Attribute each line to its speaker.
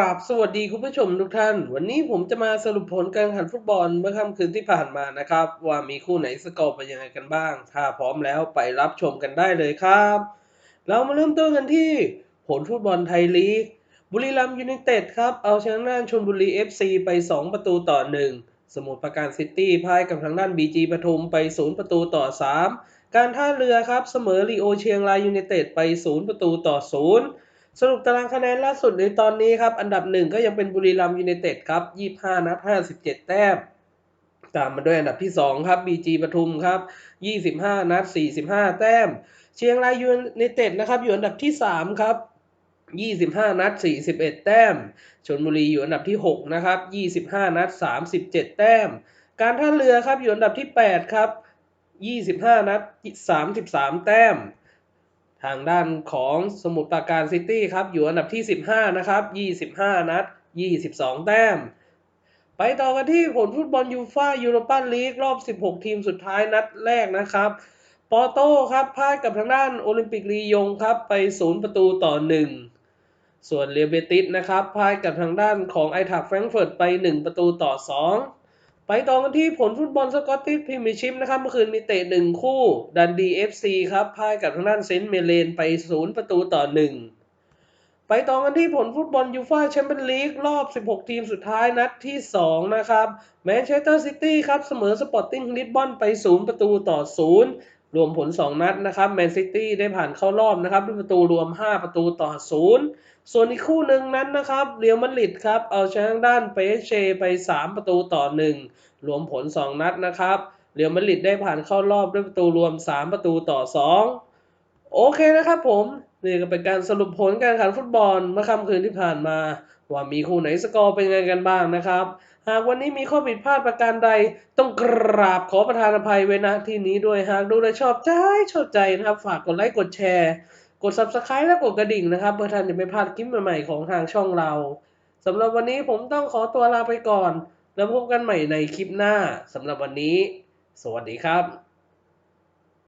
Speaker 1: ราบสวัสดีคุณผู้ชมทุกท่าน วันนี้ผมจะมาสรุปผลการแข่งขันฟุตบอลเมื่อค่ำคืนที่ผ่านมานะครับ ว่ามีคู่ไหนสกอร์เป็นยังไงกันบ้าง ถ้าพร้อมแล้วไปรับชมกันได้เลยครับ เรามาเริ่มต้นกันที่ผลฟุตบอลไทยลีก บุรีรัมย์ยูไนเต็ดครับ เอาชนะด้านชลบุรี FC ไป 2 ประตูต่อ 1 สมุทรปราการซิตี้พ่ายกับทางด้าน BG ปทุมไป 0 ประตูต่อ 3 การท่าเรือครับเสมอลีโอเชียงรายยูไนเต็ดไป 0 ประตูต่อ 0 สรุปตารางคะแนนล่าสุดในตอนนี้ครับ อันดับหนึ่งก็ยังเป็นบุรีรัมย์ยูไนเต็ดครับ 25 นัด 57 แต้ม ตามมาด้วยอันดับที่ 2 ครับ BG ปทุมครับ 25 นัด 45 แต้ม เชียงรายยูไนเต็ดนะครับ อยู่อันดับที่ 3 ครับ 25 นัด 41 แต้ม ชลบุรีอยู่อันดับที่ 6 นะครับ 25 นัด 37 แต้ม การท่าเรือครับอยู่อันดับที่ 8 ครับ 25 นัด 33 แต้ม ทางด้านของสมุทรปราการซิตี้ครับ อยู่อันดับที่ 15 นะครับ 25 นัด 22 แต้ม ไปต่อกันที่ผลฟุตบอลยูฟ่ายูโรปาลีกรอบ 16 ทีมสุดท้ายนัดแรกนะครับ ปอร์โต้ครับพ่ายกับทางด้านโอลิมปิกลียงครับ ไป 0 ประตูต่อ 1 ส่วนเรียเบติสนะครับพ่ายกับทางด้านของไอทักแฟรงเฟิร์ตไป 1 ประตูต่อ 2 ไปต่อกันที่ผลฟุตบอลสกอตติชพรีเมียร์ชิพนะครับเมื่อคืนมีเตะหนึ่งคู่ดันดีเอฟซีครับพ่ายกับทางด้านเซนต์เมเลนไป 0 ประตูต่อ 1 ไปต่อกันที่ผลฟุตบอลยูฟ่าแชมเปี้ยนลีกรอบ 16 ทีมสุดท้ายนัดที่ 2 นะครับแมนเชสเตอร์ซิตี้ครับเสมอสปอร์ติ้งลิสบอนไป 0 ประตูต่อ 0 รวมผล 2 นัดนะครับแมนซิตี้ได้ผ่านเข้ารอบนะครับด้วยประตูรวม 5 ประตูต่อ 0 ส่วนอีกคู่หนึ่งนั้นนะครับเรียวมาดริดครับเอาชนะด้านเปเชไป 3 ประตูต่อ 1 รวมผล 2 นัดนะครับเรียวมาดริดได้ผ่านเข้ารอบด้วยประตูรวม 3 ประตูต่อ 2 โอเคนะครับผม นี่ก็เป็นการสรุปผลการแข่งขันฟุตบอลเมื่อค่ำคืนที่ผ่านมา ว่ามีคู่ไหนสกอร์เป็นไงกันบ้างนะครับ หากวันนี้มีข้อผิดพลาดประการใดต้องกราบขอประทานอภัยไว้ณที่นี้ด้วยหากดูและชอบใจชอบใจนะครับ ฝากกดไลค์กดแชร์ กด subscribe และกดกระดิ่งนะครับเพื่อท่านจะไม่พลาดคลิปใหม่ๆของทางช่องเราสำหรับวันนี้ผมต้องขอตัวลาไปก่อน แล้วพบกันใหม่ในคลิปหน้าสำหรับวันนี้ สวัสดีครับ